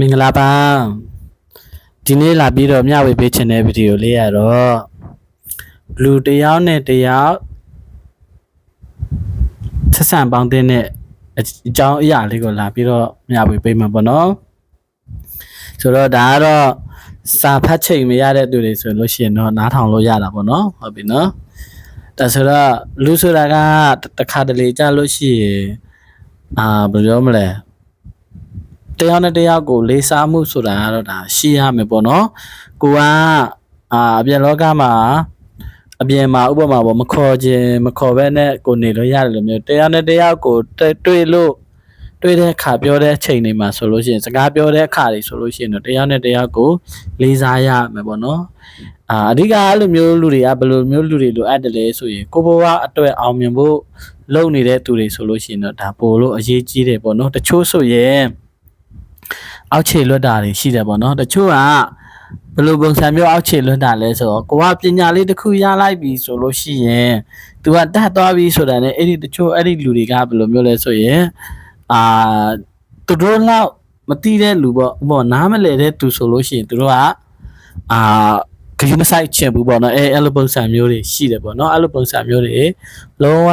မင်္ဂလာပါဒီနေ့လာပြီးတော့မျှဝေပေးချင်တဲ့ဗီဒီယိုလေးရတော့လူတစ်ယောက်နဲ့တစ်ယောက်ဆက်ဆံပေါင်းတဲ့အကြောင်းအရာလေးကိုလာပြီးတော့မျှဝေပေးမှာပေါ့နော်ဆိုတော့ဒါကတော့စာဖတ်ချိန်မရတဲ့သူတွေဆိုလို့ရှိရင်တော့နားထောင်လို့ရတာပေါ့နော်ဟုတ်ပြီနော်ဒါဆိုတော့လူဆိုတာကတစ်ခါတလေကြာလို့ရှိရင်အာဘယ်လိုပြောမလဲ တယောက်နဲ့တယောက်ကိုလေးစားမှုဆိုတာကတော့ဒါရှိရမယ်ပေါ့နော်ကိုကအာအပြင်လောကမှာအပြင်မှာဥပမာပေါ့မခေါ်ခြင်းမခေါ်ဘဲနဲ့ကိုနေလို့ရတယ်လို့မျိုးတယောက်နဲ့တယောက်ကိုတွေ့လို့တွေ့တဲ့အခါပြောတဲ့အချိန်တွေမှာဆိုလို့ရှိရင်စကားပြောတဲ့အခါတွေဆိုလို့ရှိရင်တော့တယောက်နဲ့တယောက်ကိုလေးစားရမယ်ပေါ့နော်အာအဓိကအဲ့လိုမျိုးလူတွေကဘယ်လိုမျိုးလူတွေလိုအပ်တယ်လဲဆိုရင်ကိုဘဝအတွက်အောင်မြင်ဖို့လုပ်နေတဲ့သူတွေဆိုလို့ရှိရင်တော့ဒါပို့လို့အရေးကြီးတယ်ပေါ့နော်တချို့ဆိုရင် အောက်ခြေလွတ်တာတွေရှိတယ်ပေါ့နော်တချို့ကဘယ်လိုပုံစံမျိုးအောက်ခြေလွတ်တာလဲဆိုတော့ကိုကပညာလေးတစ်ခုရလိုက်ပြီဆိုလို့ရှိရင် तू ကတတ်သွားပြီဆိုတာ ਨੇ အဲ့ဒီတချို့အဲ့ဒီလူတွေကဘယ်လိုမျိုးလဲဆိုရင်အာသူတို့လောက်မတိတဲ့လူပေါ့ဥပမာနားမလဲတဲ့သူဆိုလို့ရှိရင်သူတို့ကအာခရီးမဆိုင်ချင်ဘူးပေါ့နော်အဲအဲ့လိုပုံစံမျိုးတွေရှိတယ်ပေါ့နော်အဲ့လိုပုံစံမျိုးတွေလုံးဝ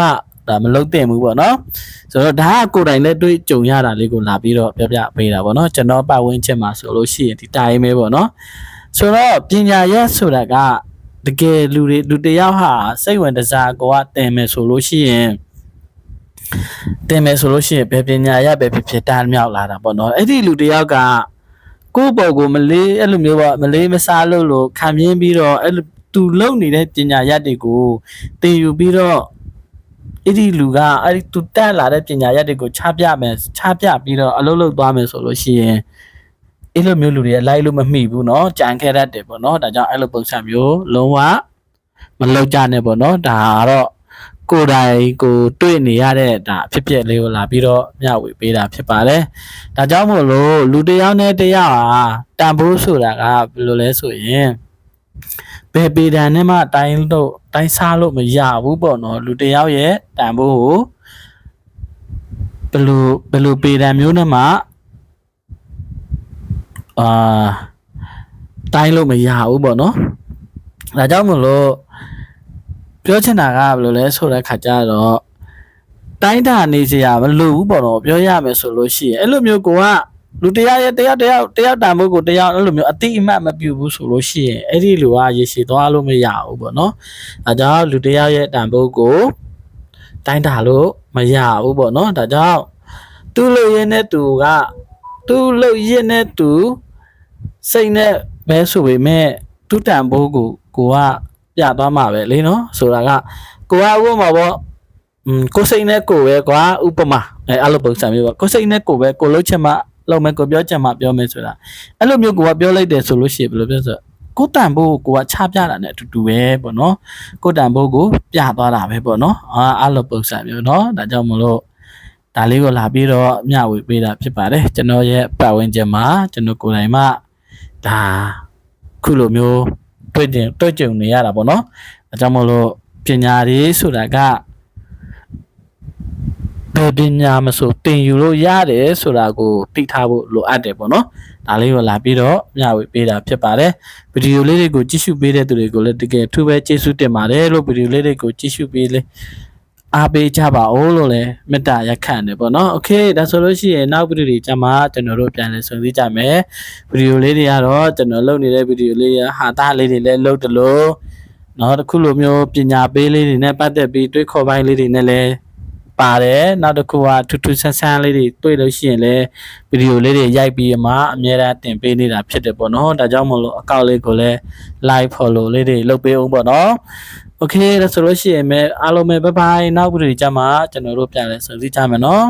ဒါမလုံးတင်ဘူးပေါ့နော်ဆိုတော့ဒါကကိုယ်တိုင်လည်းတွေ့ကြုံရတာလေးကိုလာပြီးတော့ပြောပြပေးတာပေါ့နော်ကျွန်တော်ပတ်ဝန်းကျင်မှာဆိုလို့ရှိရင်ဒီတိုင်းပဲပေါ့နော်ဆိုတော့ပညာရက်ဆိုတာကတကယ်လူတွေလူတစ်ယောက်ဟာစိတ်ဝင်တစားကိုကတင်မယ်ဆိုလို့ရှိရင်တင်မယ်ဆိုလို့ရှိရင်ဘယ်ပညာရက်ပဲဖြစ်ဖြစ်တန်းမြောက်လာတာပေါ့နော်အဲ့ဒီလူတစ်ယောက်ကကိုယ့်ဘော်ကိုမလေးအဲ့လိုမျိုးပေါ့မလေးမစားလို့လို့ခံပြင်းပြီးတော့အဲ့လိုသူလုံနေတဲ့ပညာရက်တွေကိုတင်ယူပြီးတော့ အဲ့ဒီလူကအဲ့ဒီသူတက်လာတဲ့ပညာရက်တွေကိုချပြမယ်ချပြပြီးတော့အလုပ်လုပ်သွားမယ်ဆိုလို့ရှိရင်အဲ့လိုမျိုးလူတွေကလိုက်လို့မမိဘူးเนาะကြံခဲ့တတ်တယ်ပေါ့เนาะဒါကြောင့်အဲ့လိုပုံစံမျိုးလုံးဝမလောက်ကြနဲ့ပေါ့เนาะဒါကတော့ကိုယ်တိုင်ကိုတွေ့နေရတဲ့ဒါအဖြစ်အပျက်လေးကိုလာပြီးတော့မျှဝေပေးတာဖြစ်ပါတယ်ဒါကြောင့်မို့လို့လူတစ်ယောက်နဲ့တစ်ယောက်ဟာတန်ဖိုးဆိုတာကဘယ်လိုလဲဆိုရင် ဘယ်ပေဒံနဲ့မှတိုင်းလို့တိုင်းစားလို့မရဘူးပေါ့နော်လူတစ်ယောက်ရဲ့တန်ဖိုးကိုဘယ်လိုဘယ်လိုပေဒံမျိုးနဲ့မှအာတိုင်းလို့မရဘူးပေါ့နော်ဒါကြောင့်မို့လို့ပြောချင်တာကဘယ်လိုလဲဆိုတဲ့ခါကျတော့တိုင်းတာနေစရာမလိုဘူးပေါ့နော်ပြောရမယ်ဆိုလို့ရှိရင်အဲ့လိုမျိုးကိုက လူတရားရဲ့တရားတရားတရားတန်ဖို့ကိုတရားအဲ့လိုမျိုးအတိအမှတ်မပြုဘူးဆိုလို့ရှိရင်အဲ့ဒီလူကရေရှည်သွားလို့မရဘူးပေါ့နော်အဲကြောင့်လူတရားရဲ့တန်ဖို့ကိုတိုင်းတာလို့မရဘူးပေါ့နော်ဒါကြောင့်သူ့လို့ရင်းတဲ့သူကသူ့လို့ရင်းတဲ့သူစိတ်နဲ့ပဲဆိုပေမဲ့သူ့တန်ဖို့ကိုကိုကပြသွားမှာပဲလေနော်ဆိုတာကကိုကဥပမာပေါ့อืมကိုယ်စိတ်နဲ့ကိုယ်ပဲကွာဥပမာအဲအဲ့လိုပုံစံမျိုးပေါ့ကိုယ်စိတ်နဲ့ကိုယ်ပဲကိုလုံးချက်မှ လုံးမဲ့ကိုပြောချင်မှပြောမယ်ဆိုတာအဲ့လိုမျိုးကိုကပြောလိုက်တယ်ဆိုလို့ရှိရင်ဘယ်လိုပြောဆိုကိုတန်ဖိုးကိုကချပြတာနဲ့အတူတူပဲပေါ့နော်ကိုတန်ဖိုးကိုပြသွားတာပဲပေါ့နော်အာအဲ့လိုပုံစံမျိုးနော်ဒါကြောင့်မလို့ဒါလေးကိုလာပြီးတော့မျှဝေပေးတာဖြစ်ပါတယ်ကျွန်တော်ရဲ့ပတ်ဝန်းကျင်မှာကျွန်တော်ကိုယ်တိုင်မှဒါခုလိုမျိုးတွေ့ကြုံတွေ့ကြုံနေရတာပေါ့နော်အကြောင်းမလို့ပညာရေးဆိုတာက ယ်ပညာမဆိုတင်ယူလို့ရတယ်ဆိုတာကိုသိထားဖို့လိုအပ်တယ်ပေါ့နော်ဒါလေးကိုလာပြီးတော့မျှဝေပေးတာဖြစ်ပါတယ်ဗီဒီယိုလေးတွေကိုကြည့်ရှုပေးတဲ့သူတွေကိုလည်းတကယ်ထူးပဲကျေးဇူးတင်ပါတယ်လို့ဗီဒီယိုလေးတွေကိုကြည့်ရှုပေးလေအားပေးကြပါဦးလို့လည်းမေတ္တာရက်ခံတယ်ပေါ့နော်။ Okay ဒါဆိုလို့ရှိရင်နောက်ဗီဒီယိုတွေကျမှကျွန်တော်တို့ပြန်လည်ဆုံစည်းကြမယ်။ဗီဒီယိုလေးတွေကတော့ကျွန်တော်လုပ်နေတဲ့ဗီဒီယိုလေးရဟာသားလေးတွေလည်းလုပ်တယ်လို့နော်တခုလိုမျိုးပညာပေးလေးတွေနဲ့ပတ်သက်ပြီးတွေးခေါ်ပိုင်းလေးတွေနဲ့လည်း ပါတယ်နောက်တစ်ခုကထူးထူးဆန်းဆန်းလေးတွေတွေ့လို့ရှိရင်လည်းဗီဒီယိုလေးတွေရိုက်ပြီးမှအများအားတင်ပေးနေတာဖြစ်တယ်ပေါ့နော်ဒါကြောင့်မလို့အကောင့်လေးကိုလည်း like follow လေးတွေလုပ်ပေးအောင်ပေါ့နော် okay ဒါဆိုလို့ရှိရင်မဲအားလုံးပဲ bye bye နောက်ဗီဒီယိုကြမှာကျွန်တော်တို့ပြန်လဲဆုံစည်းကြမယ်နော်